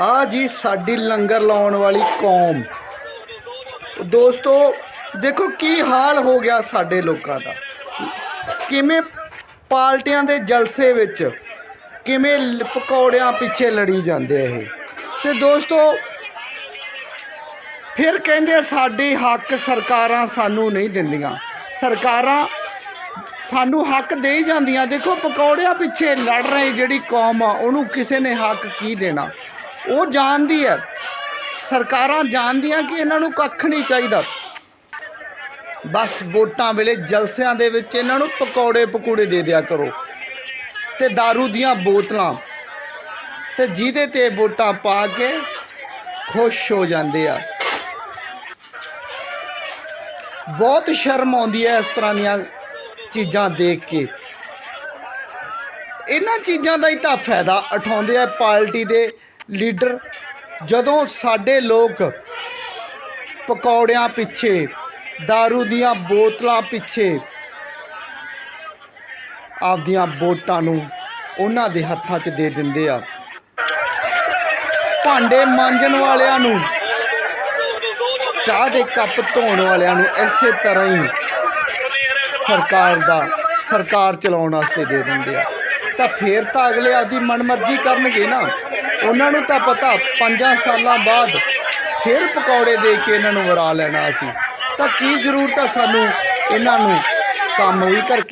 ਆ ਜੀ ਸਾਡੀ ਲੰਗਰ ਲਾਉਣ ਵਾਲੀ ਕੌਮ। ਦੋਸਤੋ, ਦੇਖੋ ਕੀ ਹਾਲ ਹੋ ਗਿਆ ਸਾਡੇ ਲੋਕਾਂ ਦਾ। ਕਿਵੇਂ ਪਾਰਟੀਆਂ ਦੇ ਜਲਸੇ ਵਿੱਚ, ਕਿਵੇਂ ਪਕੌੜਿਆਂ ਪਿੱਛੇ ਲੜੀ ਜਾਂਦੇ ਇਹ। ਤੇ ਦੋਸਤੋ, ਫਿਰ ਕਹਿੰਦੇ ਸਾਡੇ ਹੱਕ ਸਰਕਾਰਾਂ ਸਾਨੂੰ ਨਹੀਂ ਦਿੰਦੀਆਂ। ਸਰਕਾਰਾਂ ਸਾਨੂੰ ਹੱਕ ਦੇ ਜਾਂਦੀਆਂ। ਦੇਖੋ, ਪਕੌੜਿਆਂ ਪਿੱਛੇ ਲੜ ਰਹੀ ਜਿਹੜੀ ਕੌਮ ਆ, ਉਹਨੂੰ ਕਿਸੇ ਨੇ ਹੱਕ ਕੀ ਦੇਣਾ? ਉਹ ਜਾਣਦੀ ਹੈ। ਸਰਕਾਰਾਂ ਜਾਣਦੀਆਂ ਕਿ ਇਹਨਾਂ ਨੂੰ ਕੱਖ ਨਹੀਂ ਚਾਹੀਦਾ। ਬਸ ਵੋਟਾਂ ਵੇਲੇ ਜਲਸਿਆਂ ਦੇ ਵਿੱਚ ਇਹਨਾਂ ਨੂੰ ਪਕੌੜੇ ਪਕੂੜੇ ਦੇ ਦਿਆ ਕਰੋ। ਤੇ दारू ਦੀਆਂ ਬੋਤਲਾਂ ਤੇ ਜਿਹਦੇ ਤੇ ਵੋਟਾਂ ਪਾ ਕੇ ਖੁਸ਼ ਹੋ ਜਾਂਦੇ ਆ। ਬਹੁਤ ਸ਼ਰਮ ਆਉਂਦੀ ਹੈ ਇਸ ਤਰ੍ਹਾਂ ਦੀਆਂ ਚੀਜ਼ਾਂ ਦੇਖ ਕੇ। ਇਹਨਾਂ ਚੀਜ਼ਾਂ ਦਾ ਹੀ ਤਾਂ ਫਾਇਦਾ ਉਠਾਉਂਦੇ ਆ ਪਾਰਟੀ ਦੇ ਲੀਡਰ, ਜਦੋਂ ਸਾਡੇ ਲੋਕ ਪਕੌੜਿਆਂ ਪਿੱਛੇ दारू ਦੀਆਂ ਬੋਤਲਾਂ ਪਿੱਛੇ ਆਪਦੀਆਂ ਵੋਟਾਂ ਨੂੰ ਉਹਨਾਂ ਦੇ ਹੱਥਾਂ 'ਚ ਦੇ ਦਿੰਦੇ ਆ। ਭਾਂਡੇ ਮਾਂਜਣ ਵਾਲਿਆਂ ਨੂੰ, ਚਾਹ ਦੇ ਕੱਪ ਧੋਣ ਵਾਲਿਆਂ ਨੂੰ ਇਸੇ ਤਰ੍ਹਾਂ ਹੀ ਸਰਕਾਰ ਦਾ, ਸਰਕਾਰ ਚਲਾਉਣ ਵਾਸਤੇ ਦੇ ਦਿੰਦੇ ਆ। ਤਾਂ ਫੇਰ ਤਾਂ ਅਗਲੇ ਆਦੀ ਮਨਮਰਜ਼ੀ ਕਰਨਗੇ ਨਾ। ਉਹਨਾਂ ਨੂੰ ਤਾਂ ਪਤਾ, ਪੰਜਾਂ ਸਾਲਾਂ ਬਾਅਦ ਫਿਰ ਪਕੌੜੇ ਦੇ ਕੇ ਇਹਨਾਂ ਨੂੰ ਵਰਾ ਲੈਣਾ ਅਸੀਂ ਤਾਂ ਕੀ ਜ਼ਰੂਰਤ ਆ ਸਾਨੂੰ ਇਹਨਾਂ ਨੂੰ ਕੰਮ ਵੀ ਕਰਕੇ?